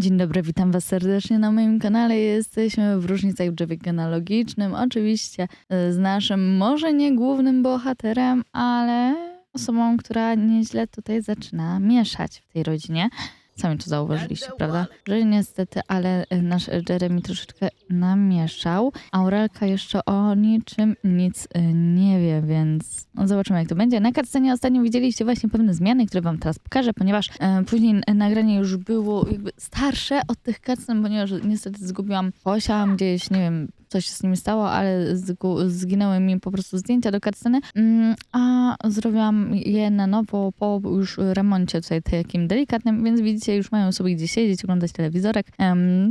Dzień dobry, witam was serdecznie na moim kanale. Jesteśmy w Różnicach w drzewie genealogicznym. Oczywiście y, z naszym, może nie głównym bohaterem, ale osobą, która nieźle tutaj zaczyna mieszać w tej rodzinie. Sami to zauważyliście, prawda? Że niestety, ale y, nasz Jeremy troszeczkę namieszał. Aurelka jeszcze o niczym nic y, nie wie, więc no zobaczymy jak to będzie. Na cutscenie ostatnio widzieliście właśnie pewne zmiany, które wam teraz pokażę, ponieważ e, później nagranie już było jakby starsze od tych cutscen, ponieważ niestety zgubiłam posiam gdzieś, nie wiem, coś się z nimi stało, ale zginęły mi po prostu zdjęcia do cutsceny, mm, a zrobiłam je na nowo po już remoncie tutaj takim delikatnym, więc widzicie, już mają sobie gdzie siedzieć, oglądać telewizorek,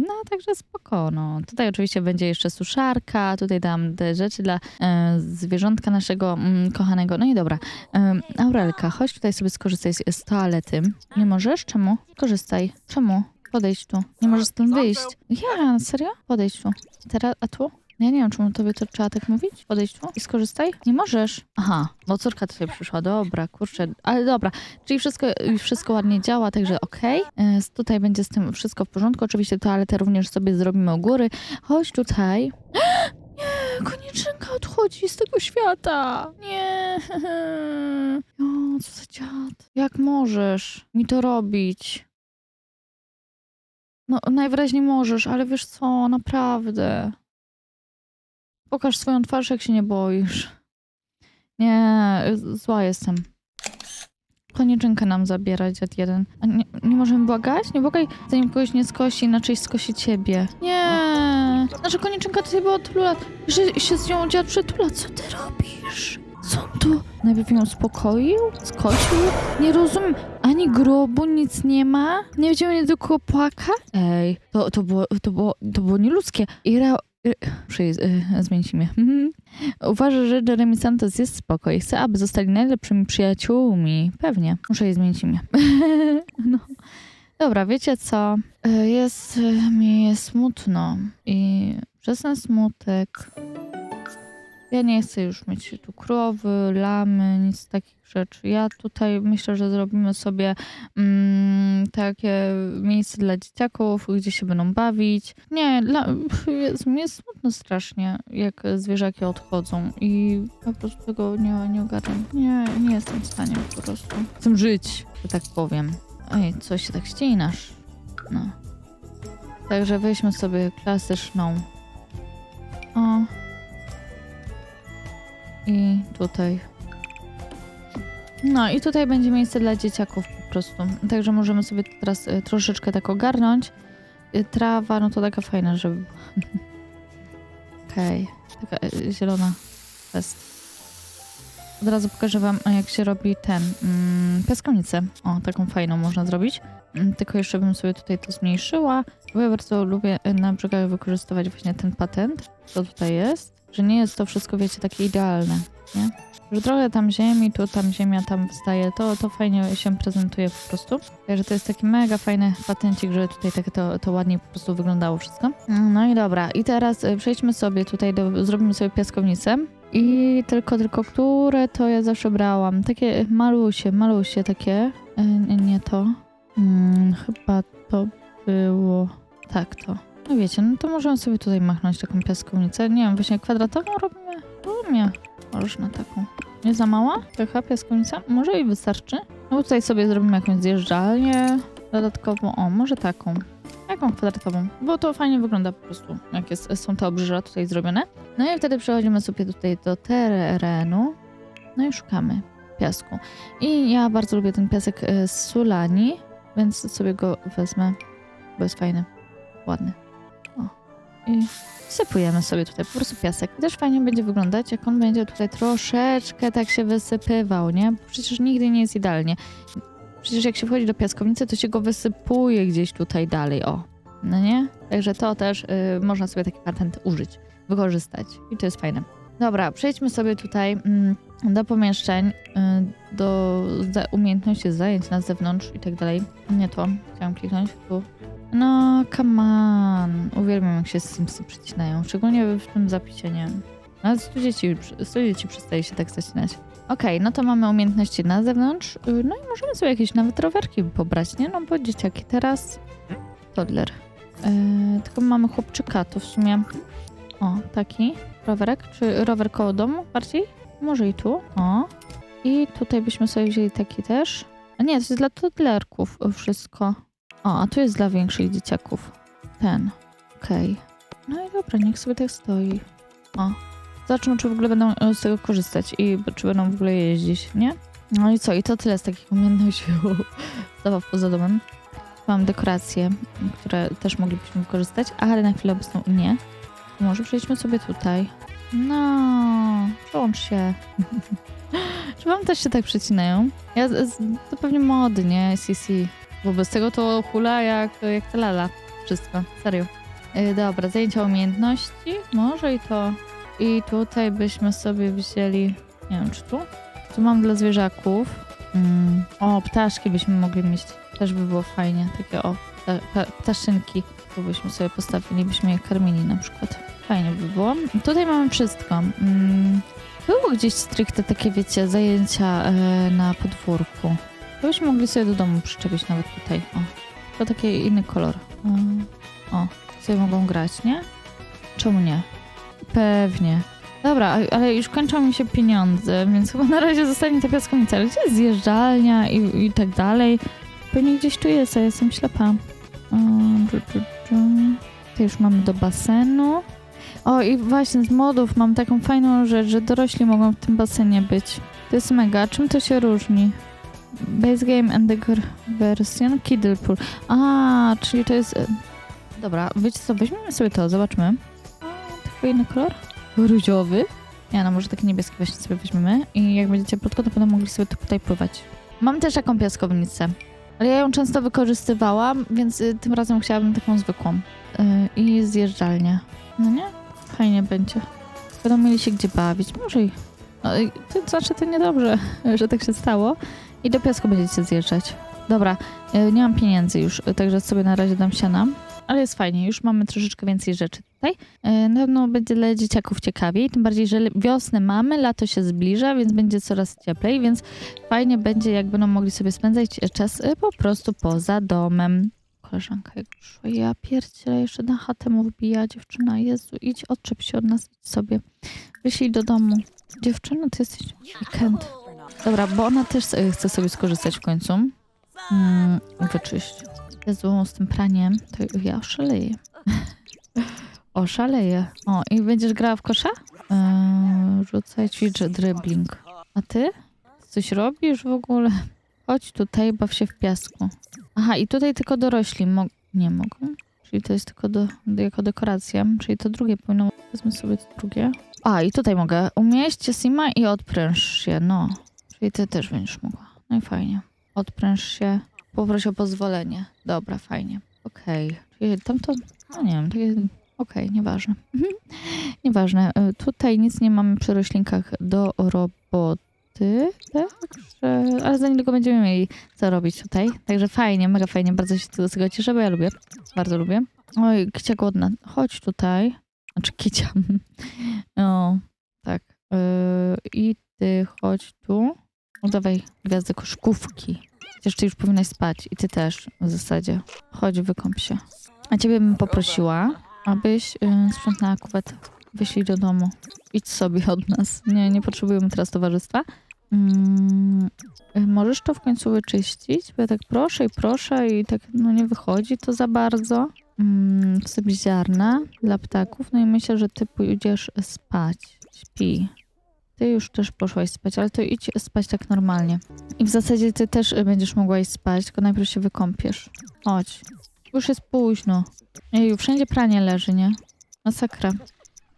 no także spoko, no. Tutaj oczywiście będzie jeszcze suszarka, tutaj dam te rzeczy dla e, zwierzątka naszego mm, kochanego, no i dobra. Aurelka, chodź tutaj sobie skorzystaj z toalety. Nie możesz? Czemu? Korzystaj. Czemu? Podejdź tu. Nie możesz stąd wyjść. Ja, serio? Podejdź tu. Teraz, a tu? Ja nie wiem, czemu tobie to trzeba tak mówić. Podejdź tu i skorzystaj. Nie możesz. Aha, bo córka tutaj przyszła. Dobra, kurczę, ale dobra. Czyli wszystko, wszystko ładnie działa, także okej. E, Tutaj będzie z tym wszystko w porządku. Oczywiście toaletę również sobie zrobimy u góry. Chodź tutaj. Nie, konieczynka odchodzi z tego świata. Nie. O, co za dziad. Jak możesz mi to robić? No, najwyraźniej możesz, ale wiesz co, naprawdę. Pokaż swoją twarz, jak się nie boisz. Nie, zła jestem. Konieczynkę nam zabiera dziad jeden. A nie, nie możemy błagać? Nie błagaj, zanim kogoś nie skosi, inaczej skosi ciebie. Nie! Nasza konieczynka tutaj była od tylu lat. Że się z nią dziad przytula. Co ty robisz? Co tu? Najpierw ją uspokoił? Skosił? Nie rozumiem. Ani grobu, nic nie ma? Nie będziemy nie do kogo płakać? Ej, to, to, było, to, było, to było nieludzkie. Ira... y, jej, y, zmienić imię. Uważa, że Jeremy Santos jest spoko i chce, aby zostali najlepszymi przyjaciółmi. Pewnie. Muszę jej zmienić imię. no. Dobra, wiecie co? Y, Jest mi smutno i przez ten smutek ja nie chcę już mieć tu krowy, lamy, nic takich rzeczy. Ja tutaj myślę, że zrobimy sobie mm, takie miejsce dla dzieciaków, gdzie się będą bawić. Nie, dla, jest, mi jest smutno strasznie, jak zwierzaki odchodzą i po prostu tego nie, nie. Nie, nie jestem w stanie po prostu. Chcę żyć, że tak powiem. Ej, coś się tak ścinasz. No. Także weźmy sobie klasyczną. O, i tutaj. No i tutaj będzie miejsce dla dzieciaków po prostu. Także możemy sobie teraz y, troszeczkę tak ogarnąć. Y, Trawa, no to taka fajna, żeby... Okej, taka y, zielona jest. Od razu pokażę wam, jak się robi ten, mm, piaskownicę. O, taką fajną można zrobić. Mm, Tylko jeszcze bym sobie tutaj to zmniejszyła, bo ja bardzo lubię y, na brzegach wykorzystywać właśnie ten patent, co tutaj jest że nie jest to wszystko, wiecie, takie idealne, nie? Że trochę tam ziemi, tu tam ziemia, tam wstaje, to, to fajnie się prezentuje po prostu. Także to jest taki mega fajny patencik, żeby tutaj tak to, to ładnie po prostu wyglądało wszystko. No i dobra, i teraz y, przejdźmy sobie tutaj, do, zrobimy sobie piaskownicę. I tylko, tylko które to ja zawsze brałam. Takie malusie, malusie takie. Y, Nie, nie to. Hmm, chyba to było... Tak, to. No wiecie, no to możemy sobie tutaj machnąć taką piaskownicę. Nie wiem, właśnie kwadratową robimy? Rozumiem. Możesz na taką. Nie za mała? Taka piaskownica? Może i wystarczy. No tutaj sobie zrobimy jakąś zjeżdżalnię dodatkową. O, może taką. Jaką kwadratową? Bo to fajnie wygląda po prostu, jak jest, są te obrzeża tutaj zrobione. No i wtedy przechodzimy sobie tutaj do terenu. No i szukamy piasku. I ja bardzo lubię ten piasek e, z Sulani, więc sobie go wezmę, bo jest fajny, ładny. I sypujemy sobie tutaj po prostu piasek. Też fajnie będzie wyglądać, jak on będzie tutaj troszeczkę tak się wysypywał, nie? Bo przecież nigdy nie jest idealnie. Przecież jak się wchodzi do piaskownicy, to się go wysypuje gdzieś tutaj dalej, o. No nie? Także to też y, można sobie taki patent użyć, wykorzystać. I to jest fajne. Dobra, przejdźmy sobie tutaj mm, do pomieszczeń, y, do umiejętności zajęć na zewnątrz i tak dalej. Nie to, chciałam kliknąć tu. No, come on. Uwielbiam, jak się Simsy przycinają. Szczególnie w tym zapisie, nie. Nawet 100 dzieci, 100 dzieci przestaje się tak zacinać. Okej, no to mamy umiejętności na zewnątrz. y, No i możemy sobie jakieś nawet rowerki pobrać, nie? No bo dzieciaki teraz toddler. Yy, tylko mamy chłopczyka, to w sumie... O, taki rowerek, czy rower koło domu bardziej? Może i tu, o. I tutaj byśmy sobie wzięli taki też. A nie, to jest dla toddlerków wszystko. O, a tu jest dla większych dzieciaków. Ten. Okej. No i dobra, niech sobie tak stoi. O. Zobaczmy, czy w ogóle będą e, z tego korzystać i czy będą w ogóle jeździć, nie? No i co? I to tyle z takich umiejętności zabaw poza domem. Mam dekoracje, które też moglibyśmy wykorzystać, ale na chwilę obecną nie. Może przejdźmy sobie tutaj. No, przełącz się. Czy wam też się tak przecinają? Ja, to pewnie mody, nie? CC. Wobec tego to hula jak, jak ta lala. Wszystko, serio. Yy, dobra, zajęcia umiejętności. Może i to. I tutaj byśmy sobie wzięli... Nie wiem, czy tu? Tu mam dla zwierzaków. Mm. O, ptaszki byśmy mogli mieć. Też by było fajnie. Takie o, pta, pta, ptaszynki. Tu byśmy sobie postawili, byśmy je karmili na przykład. Fajnie by było. Tutaj mamy wszystko. Mm. Było gdzieś stricte takie, wiecie, zajęcia e, na podwórku. To byśmy mogli sobie do domu przyczepić nawet tutaj. O, to taki inny kolor. Mm. O, sobie mogą grać, nie? Czemu nie? Pewnie. Dobra, ale już kończą mi się pieniądze, więc chyba na razie zostanie ta piaskownica. Ale gdzie jest zjeżdżalnia i, i tak dalej? Pewnie gdzieś tu jest, a ja jestem ślepa. Dżu. To już mamy do basenu. O i właśnie z modów mam taką fajną rzecz, że dorośli mogą w tym basenie być. To jest mega. Czym to się różni? Base game and the version Kiddle Pool. A, czyli to jest... e, Dobra, wiecie co, weźmiemy sobie to, zobaczmy. O, taki inny kolor? Różowy. Nie, no może taki niebieski właśnie sobie weźmiemy. I jak będziecie krótko, to będą mogli sobie tutaj pływać. Mam też taką piaskownicę. Ale ja ją często wykorzystywałam, więc y, tym razem chciałabym taką zwykłą. Y, I zjeżdżalnię. No nie? Fajnie będzie. Będą mieli się gdzie bawić. Może i... No, to znaczy to niedobrze, że tak się stało. I do piasku będziecie zjeżdżać. Dobra, y, nie mam pieniędzy już, także sobie na razie dam siana. Ale jest fajnie, już mamy troszeczkę więcej rzeczy tutaj. Pewno będzie dla dzieciaków ciekawiej, tym bardziej, że wiosnę mamy, lato się zbliża, więc będzie coraz cieplej, więc fajnie będzie, jak będą mogli sobie spędzać czas y, po prostu poza domem. Koleżanka jak szła, ja pierdzielę, jeszcze na chatę mu wbija dziewczyna. Jezu, idź, odczep się od nas, idź sobie. Wyślij do domu. Dziewczyno, ty jesteś weekend. Dobra, bo ona też chce sobie skorzystać w końcu. Mm, wyczyść. Jezu, z tym praniem, to ja oszaleję. oszaleję. O, i będziesz grała w kosza? Yy, rzucaj, ćwicz dribbling. A ty? Coś robisz w ogóle? Chodź tutaj, baw się w piasku. Aha, i tutaj tylko dorośli mo- nie mogą. Czyli to jest tylko do, jako dekoracja. Czyli to drugie powinno... Wezmę sobie to drugie. A, i tutaj mogę. Umieść Sima i odpręż się. No. Czyli ty też będziesz mogła. No i fajnie. Odpręż się. Poproś o pozwolenie. Dobra, fajnie. Okej. Czyli tamto... No nie wiem, takie... Okej, nieważne. Mhm. Nieważne. Y, Tutaj nic nie mamy przy roślinkach do roboty. Także... Ale za niedługo będziemy mieli co robić tutaj. Także fajnie, mega fajnie. Bardzo się z tego cieszę, bo ja lubię. Bardzo lubię. Oj, Kicia głodna. Chodź tutaj. Znaczy Kicia. O, tak. Yy, I ty chodź tu. No dawaj gwiazdę koszkówki. Chociaż ty już powinnaś spać. I ty też w zasadzie. Chodź, wykąp się. A ciebie bym poprosiła, abyś yy, sprzątnęła kuwetę. Wyślij do domu. Idź sobie od nas. Nie, nie potrzebujemy teraz towarzystwa. Mm, y, możesz to w końcu wyczyścić? Bo ja tak proszę i proszę i tak no nie wychodzi to za bardzo. Mm, ziarna dla ptaków. No i myślę, że ty pójdziesz spać. Śpi. Ty już też poszłaś spać, ale to idź spać tak normalnie. I w zasadzie ty też y, będziesz mogła iść spać, tylko najpierw się wykąpiesz. Chodź. Już jest późno. Jeju, wszędzie pranie leży, nie? Masakra.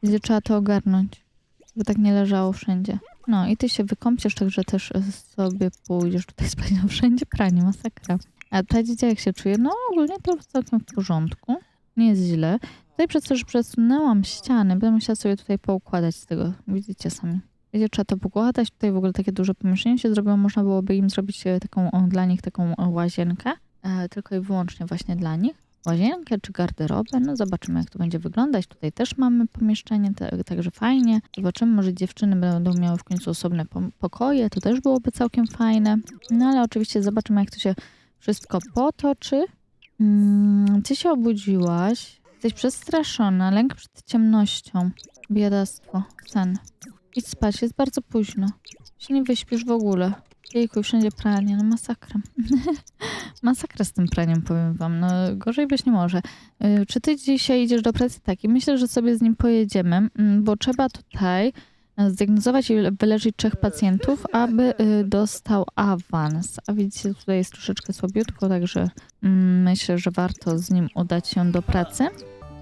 Będzie trzeba to ogarnąć. Żeby tak nie leżało wszędzie. No i ty się wykąpiesz, także też sobie pójdziesz tutaj spać. No wszędzie pranie, masakra. A ta dzieciak jak się czuje? No ogólnie to całkiem w porządku. Nie jest źle. Tutaj przez to, że przesunęłam ściany, będę musiała sobie tutaj poukładać z tego. Widzicie sami. Będzie trzeba to pokładać. Tutaj w ogóle takie duże pomieszczenie się zrobiło. Można byłoby im zrobić e, taką dla nich taką o, łazienkę. E, tylko i wyłącznie właśnie dla nich. Łazienkę czy garderobę. No zobaczymy jak to będzie wyglądać. Tutaj też mamy pomieszczenie, także fajnie. Zobaczymy, może dziewczyny będą miały w końcu osobne po- pokoje. To też byłoby całkiem fajne. No ale oczywiście zobaczymy jak to się wszystko potoczy. Mm, ty się obudziłaś. Jesteś przestraszona. Lęk przed ciemnością. Biedactwo. Sen. Idź spać, jest bardzo późno. Się nie wyśpisz w ogóle. Jejku, wszędzie pranie, no masakra. masakra z tym praniem, powiem wam. No gorzej być nie może. Y, Czy ty dzisiaj idziesz do pracy? Tak, i myślę, że sobie z nim pojedziemy, mm, bo trzeba tutaj e, zdiagnozować i wyleczyć trzech pacjentów, aby y, dostał awans. A widzicie, tutaj jest troszeczkę słabiutko, także mm, myślę, że warto z nim udać się do pracy.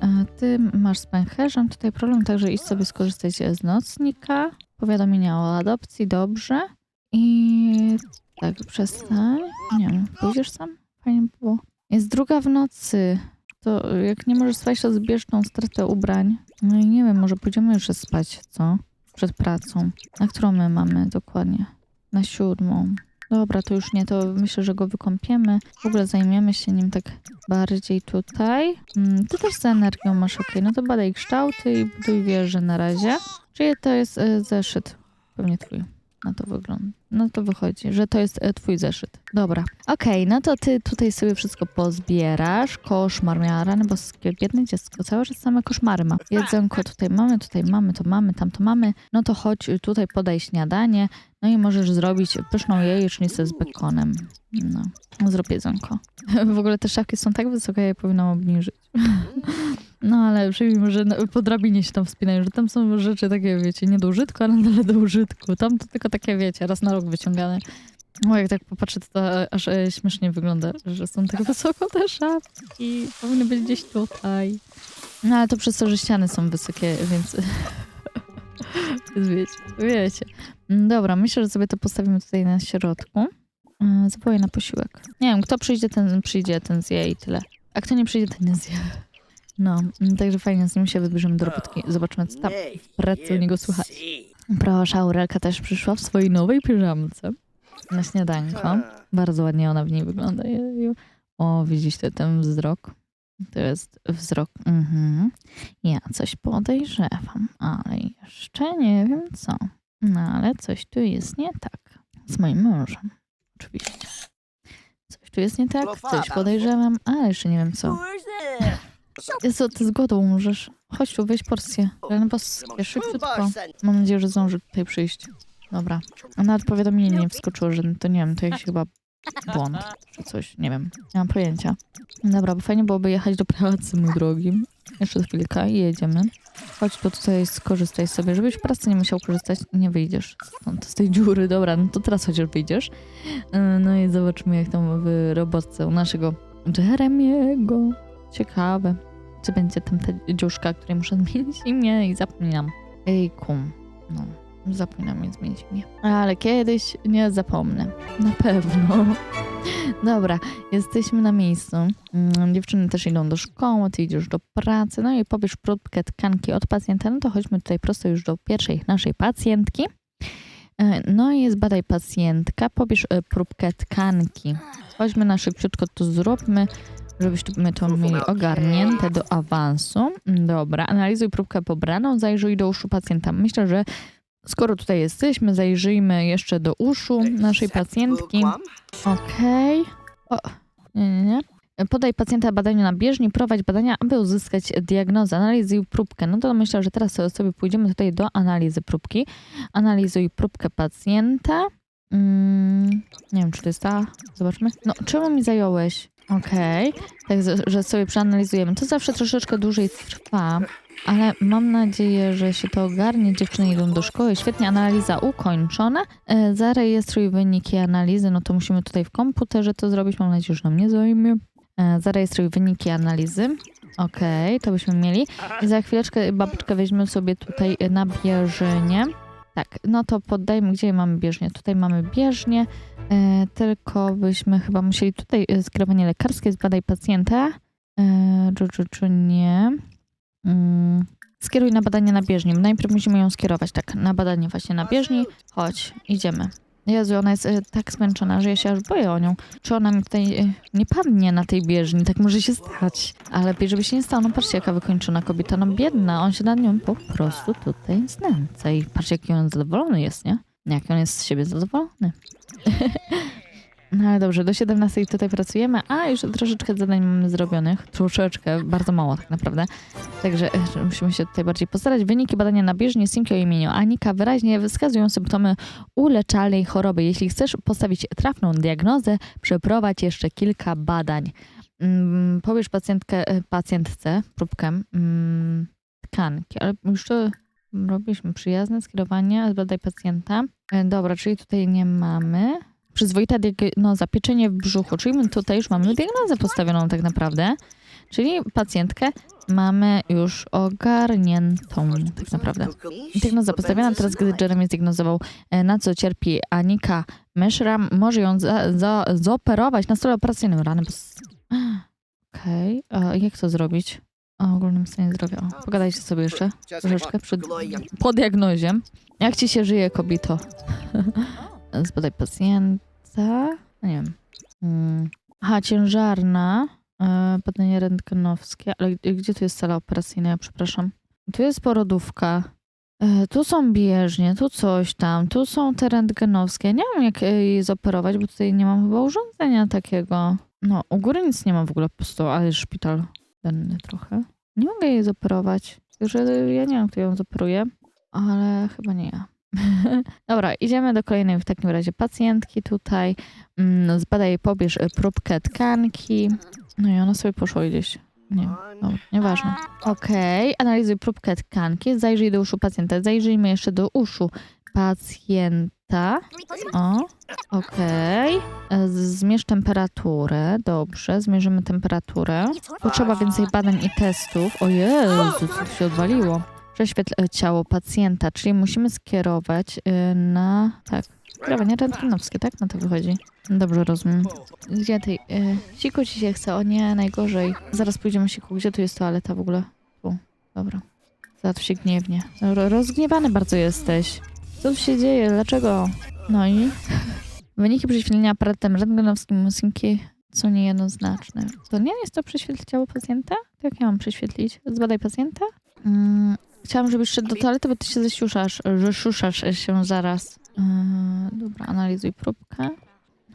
E, Ty masz z pęcherzem tutaj problem, także idź sobie skorzystać z nocnika. Powiadomienia o adopcji, dobrze. I tak, przestań. Nie wiem, pójdziesz sam? Fajnie by było. Jest druga w nocy. To jak nie możesz spać, to zbierz tą stratę ubrań. No i nie wiem, może pójdziemy już spać, co? Przed pracą. Na którą my mamy dokładnie? Na siódmą. Dobra, to już nie, to myślę, że go wykąpiemy. W ogóle zajmiemy się nim tak bardziej tutaj. Mm, ty też z energią masz, okej, no to badaj kształty i buduj wieżę na razie. Czyli to jest y, zeszyt. Pewnie twój. Na to wygląda. No to wychodzi, że to jest e, twój zeszyt. Dobra. Okej, no to ty tutaj sobie wszystko pozbierasz. Koszmar miała rany boskie, biedne dziecko. Cały czas same koszmary ma. Jedzonko tutaj mamy, tutaj mamy, to mamy, tam to mamy. No to chodź tutaj podaj śniadanie. No i możesz zrobić pyszną jajecznicę z bekonem. No, zrób jedzonko. W ogóle te szafki są tak wysokie, je powinnam obniżyć. No ale przyjmijmy, że na- po drabinie się tam wspinają, że tam są rzeczy takie, wiecie, nie do użytku, ale ale do użytku. Tam to tylko takie, wiecie, raz na rok wyciągane. O, jak tak popatrzę, to, to aż e, śmiesznie wygląda, że są tak wysoko te szafki. Powinny być gdzieś tutaj. No ale to przez to, że ściany są wysokie, więc... wiecie, wiecie. Mm, Dobra, myślę, że sobie to postawimy tutaj na środku. Yy, Zawołaj na posiłek. Nie wiem, kto przyjdzie, ten przyjdzie, ten zje i tyle. A kto nie przyjdzie, ten nie zje. No, mm, także fajnie, z nim się wybierzemy do robotki. Zobaczymy, co tam w pracy u niego słychać. Proszę, Aurelka też przyszła w swojej nowej piżamce na śniadanko. Bardzo ładnie ona w niej wygląda. O, widzicie ten wzrok? To jest wzrok. Mhm. Ja coś podejrzewam, ale jeszcze nie wiem co. No ale coś tu jest nie tak. Z moim mężem. Oczywiście. Coś tu jest nie tak, coś podejrzewam, ale jeszcze nie wiem co. Jezu, ty z głodu umrzesz. Chodź tu, weź porcję. Boskie, szybciutko. Mam nadzieję, że zdąży tutaj przyjść. Dobra. Nawet powiadomienie nie wskoczyło, że to nie wiem, to jakiś chyba błąd czy coś, nie wiem. Nie mam pojęcia. Dobra, bo fajnie byłoby jechać do pracy, mój drogi. Jeszcze chwilkę i jedziemy. Chodź tu tutaj, skorzystaj sobie, żebyś w pracy nie musiał korzystać. Nie wyjdziesz stąd, z tej dziury. Dobra, no to teraz chociaż wyjdziesz. Yy, No i zobaczymy, jak tam w robotce u naszego Jeremiego. Ciekawe. Czy będzie tam ta dziuszka, której muszę zmienić imię i zapominam. Ejku, no. Zapominam zmienić imię. Ale kiedyś nie zapomnę. Na pewno. Dobra, jesteśmy na miejscu. Mm, Dziewczyny też idą do szkoły, ty idziesz do pracy. No i pobierz próbkę tkanki od pacjenta. No to chodźmy tutaj prosto już do pierwszej naszej pacjentki. E, No i jest badaj pacjentka. Pobierz e, próbkę tkanki. Chodźmy na szybciutko to zróbmy, żebyśmy to mieli ogarnięte do awansu. Dobra, analizuj próbkę pobraną, zajrzyj do uszu pacjenta. Myślę, że skoro tutaj jesteśmy, zajrzyjmy jeszcze do uszu naszej pacjentki. Okej. O, Nie, nie, nie. Podaj pacjenta badaniu na bieżni, prowadź badania, aby uzyskać diagnozę. Analizuj próbkę. No to myślę, że teraz sobie pójdziemy tutaj do analizy próbki. Analizuj próbkę pacjenta. Mm, nie wiem, czy to jest ta. Zobaczmy. No, czemu mi zająłeś? Okej. Tak, z- że sobie przeanalizujemy. To zawsze troszeczkę dłużej trwa. Ale mam nadzieję, że się to ogarnie. Dziewczyny idą do szkoły. Świetnie, analiza ukończona. E, zarejestruj wyniki analizy. No to musimy tutaj w komputerze to zrobić. Mam nadzieję, że nam nie zajmie. E, zarejestruj wyniki analizy. Okej, to byśmy mieli. I za chwileczkę babeczkę weźmiemy sobie tutaj na bieżnię. Tak, no to poddajmy, gdzie mamy bieżnię? Tutaj mamy bieżnię, e, tylko byśmy chyba musieli tutaj skierowanie lekarskie, zbadaj pacjenta. E, czy, czy, czy nie? Mm, skieruj na badanie na bieżni. Najpierw musimy ją skierować, tak, na badanie właśnie na bieżni. Chodź, idziemy. Jezu, ona jest e, tak zmęczona, że ja się aż boję o nią. Czy ona mi tutaj e, nie padnie na tej bieżni? Tak może się stać. Ale lepiej, żeby się nie stało. No patrzcie, jaka wykończona kobieta. No biedna, on się nad nią po prostu tutaj znęca. I patrzcie, jaki on zadowolony jest, nie? Jak on jest z siebie zadowolony. No ale dobrze, do 17 tutaj pracujemy, a już troszeczkę zadań mamy zrobionych. Troszeczkę, bardzo mało tak naprawdę. Także e, musimy się tutaj bardziej postarać. Wyniki badania na bieżni Simki o imieniu Anika wyraźnie wskazują symptomy uleczalnej choroby. Jeśli chcesz postawić trafną diagnozę, przeprowadź jeszcze kilka badań. Mm, Pobierz pacjentkę, e, pacjentce próbkę mm, tkanki, ale już to robiliśmy. Przyjazne skierowanie, zbadaj pacjenta. E, Dobra, czyli tutaj nie mamy. Przyzwoita diagnoza, pieczenie w brzuchu, czyli my tutaj już mamy diagnozę postawioną tak naprawdę. Czyli pacjentkę mamy już ogarniętą tak naprawdę. Diagnoza postawiona teraz, gdy Jeremy zdiagnozował, e, na co cierpi Anika Meshram, może ją za, za, zaoperować na stole operacyjnym. Rany, Okej, a jak to zrobić? O ogólnym stanie zdrowia. O, Pogadajcie sobie jeszcze troszeczkę przed, po diagnozie. Jak ci się żyje, kobito? Zbadaj pacjenta. No nie wiem. Hmm. Aha, ciężarna. E, badanie rentgenowskie. Ale gdzie tu jest sala operacyjna? Ja przepraszam. Tu jest porodówka. E, tu są bieżnie, tu coś tam. Tu są te rentgenowskie. Nie wiem, jak e, jej zoperować, bo tutaj nie mam chyba urządzenia takiego. No, u góry nic nie ma w ogóle po prostu, ale szpital denny trochę. Nie mogę jej zoperować. Także ja nie wiem, kto ją zoperuje, ale chyba nie ja. Dobra, idziemy do kolejnej w takim razie pacjentki tutaj. Mm, Zbadaj, pobierz próbkę tkanki. No i ona sobie poszła gdzieś. Nie, dobra, nieważne. Okej, analizuj próbkę tkanki. Zajrzyj do uszu pacjenta. Zajrzyjmy jeszcze do uszu pacjenta. O, okej. Z- Zmierz temperaturę. Dobrze, zmierzymy temperaturę. Potrzeba więcej badań i testów. O Jezu, co się odwaliło? Prześwietl e, ciało pacjenta, czyli musimy skierować y, na... Tak, skierowanie rentgenowskie, tak? Na to wychodzi. Dobrze, rozumiem. Gdzie tej... Y, siku ci się chce, o nie, najgorzej. Zaraz pójdziemy siku. Gdzie tu jest toaleta w ogóle? Tu, dobra. Zatw się gniewnie. Ro- Rozgniewany bardzo jesteś. Co tu się dzieje? Dlaczego? No i... Wyniki prześwietlenia aparatem rentgenowskim musinki są niejednoznaczne. To nie jest to prześwietl ciało pacjenta? Jak ja mam prześwietlić? Zbadaj pacjenta? Mm, chciałam, żebyś szedł do toalety, bo ty się zesiuszasz, że szuszasz się zaraz. Yy, dobra, analizuj próbkę.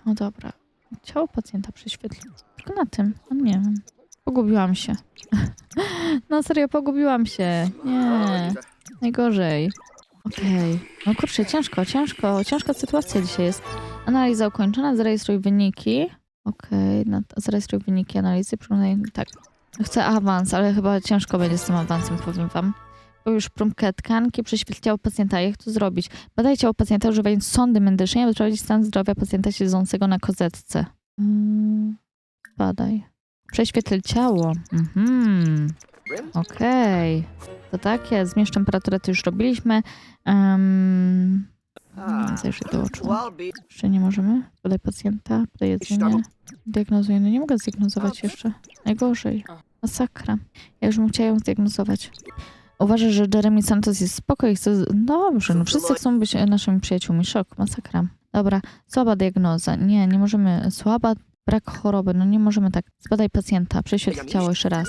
No dobra. Ciało pacjenta prześwietl. Tylko na tym. No nie wiem. Pogubiłam się. no serio, pogubiłam się. Nie. Najgorzej. Okej. No kurczę, ciężko, ciężko. Ciężka sytuacja dzisiaj jest. Analiza ukończona, zarejestruj wyniki. Okej, no to zarejestruj wyniki analizy. Przyglądaj, tak. Chcę awans, ale chyba ciężko będzie z tym awansem, powiem wam. Już próbkę tkanki, prześwietl ciało pacjenta. Jak to zrobić? Badaj ciało pacjenta używając sondy medycznej, aby sprawdzić stan zdrowia pacjenta siedzącego na kozetce. Mm, badaj. Prześwietl ciało. Mhm. Okej. To tak jest. Zmierz temperaturę, to już robiliśmy. Um, zajrzyj do oczu. Jeszcze nie możemy? Podaj pacjenta, podaj jedzenie. Diagnozuję. No nie mogę zdiagnozować jeszcze. Najgorzej. Masakra. Ja już bym chciała ją zdiagnozować. Uważasz, że Jeremy Santos jest spoko i chce... Dobrze, no wszyscy chcą być e, naszymi przyjaciółmi. Szok, masakra. Dobra, słaba diagnoza. Nie, nie możemy. Słaba, brak choroby. No nie możemy tak. Zbadaj pacjenta, prześwietl ciało jeszcze raz.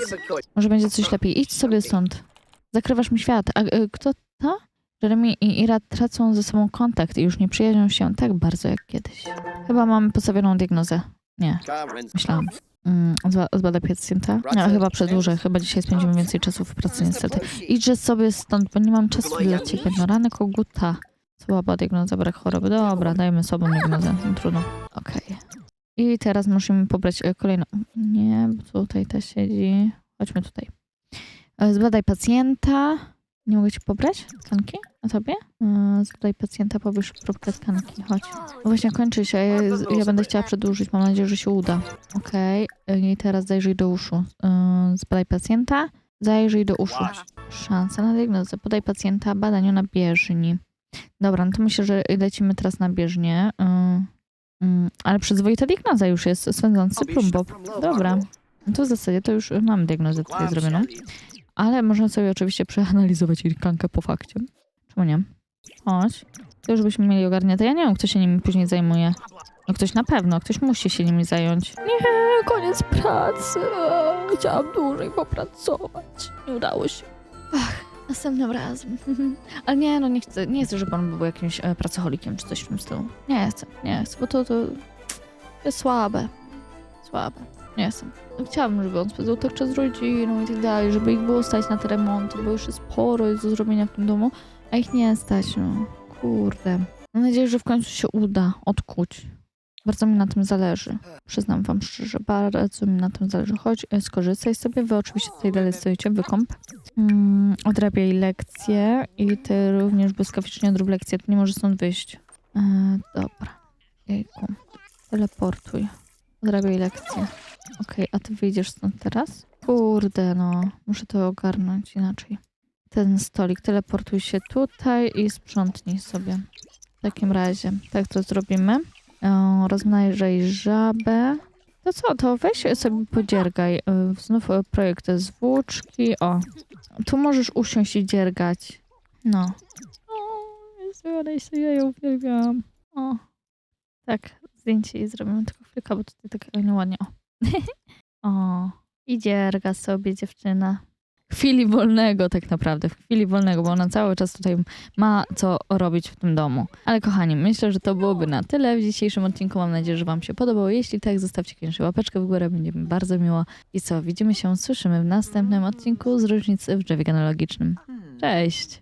Może będzie coś lepiej. Idź sobie stąd. Zakrywasz mi świat. A y, kto to? Jeremy i Ira tracą ze sobą kontakt i już nie przyjaźnią się tak bardzo jak kiedyś. Chyba mamy postawioną diagnozę. Nie, myślałam. Mm, zba- zbadaj pacjenta. No, chyba przedłużę. Chyba dzisiaj spędzimy więcej czasu w pracy niestety. Idźże sobie stąd, bo nie mam czasu dla ciebie. No rany koguta. Słaba diagnoza, brak choroby. Dobra, dajmy słabą diagnozę. No, trudno. Okej. I teraz musimy pobrać e, kolejną. Nie, bo tutaj ta siedzi. Chodźmy tutaj. E, Zbadaj pacjenta. Nie mogę ci pobrać tkanki na tobie? E, Zbadaj pacjenta, pobierz próbkę tkanki. Chodź. No właśnie kończy się. Ja, ja będę chciała przedłużyć. Mam nadzieję, że się uda. Okej. E, I teraz zajrzyj do uszu. E, Zbadaj pacjenta. Zajrzyj do uszu. Szansa na diagnozę. Podaj pacjenta badaniu na bieżni. Dobra, no to myślę, że lecimy teraz na bieżnię. Yy, yy, ale przyzwoita diagnoza już jest. Swędzący plumbob. Dobra. No to w zasadzie to już mam diagnozę tutaj zrobioną. Ale można sobie oczywiście przeanalizować jej tkankę po fakcie. Czemu nie? Chodź. To już byśmy mieli ogarnięte. Ja nie wiem, kto się nimi później zajmuje. No ktoś na pewno, ktoś musi się nimi zająć. Nie, koniec pracy. Chciałam dłużej popracować. Nie udało się. Ach, następnym razem. Ale nie, no nie chcę, nie chcę, żeby on był jakimś e, pracocholikiem czy coś w tym stylu. Nie chcę, nie chcę, bo to, to jest słabe. Słabe. Nie jestem. Chciałabym, żeby on spędzał tak czas z rodziną i tak dalej, żeby ich było stać na te remonty, bo już jest sporo jest do zrobienia w tym domu, a ich nie stać, no. Kurde. Mam nadzieję, że w końcu się uda odkuć. Bardzo mi na tym zależy. Przyznam wam szczerze, bardzo mi na tym zależy. Chodź, e, skorzystaj sobie. Wy oczywiście tutaj dalej stoicie, wykąp. Mm, odrabiaj lekcje i ty również błyskawicznie odrób lekcję. Ty nie możesz stąd wyjść. E, dobra. Jejku. Teleportuj. Odrabiaj lekcję. Okej, a ty wyjdziesz stąd teraz? Kurde, no. Muszę to ogarnąć inaczej. Ten stolik. Teleportuj się tutaj i sprzątnij sobie. W takim razie. Tak to zrobimy. O, rozmnażaj żabę. To co, to weź sobie podziergaj. Y, Znów y, projekt z włóczki. O, tu możesz usiąść i dziergać. No. O, Jezu, ale się ja ją uwielbiam. O, tak, zdjęcie jej zrobimy tylko chwilkę, bo tutaj tak nieładnie. O. o, i dzierga sobie dziewczyna. Chwili wolnego tak naprawdę, w chwili wolnego, bo ona cały czas tutaj ma co robić w tym domu. Ale kochani, myślę, że to byłoby na tyle w dzisiejszym odcinku. Mam nadzieję, że wam się podobało. Jeśli tak, zostawcie koniecznie łapeczkę w górę, będzie mi bardzo miło. I co, widzimy się, słyszymy w następnym odcinku z różnicy w drzewie genealogicznym. Cześć!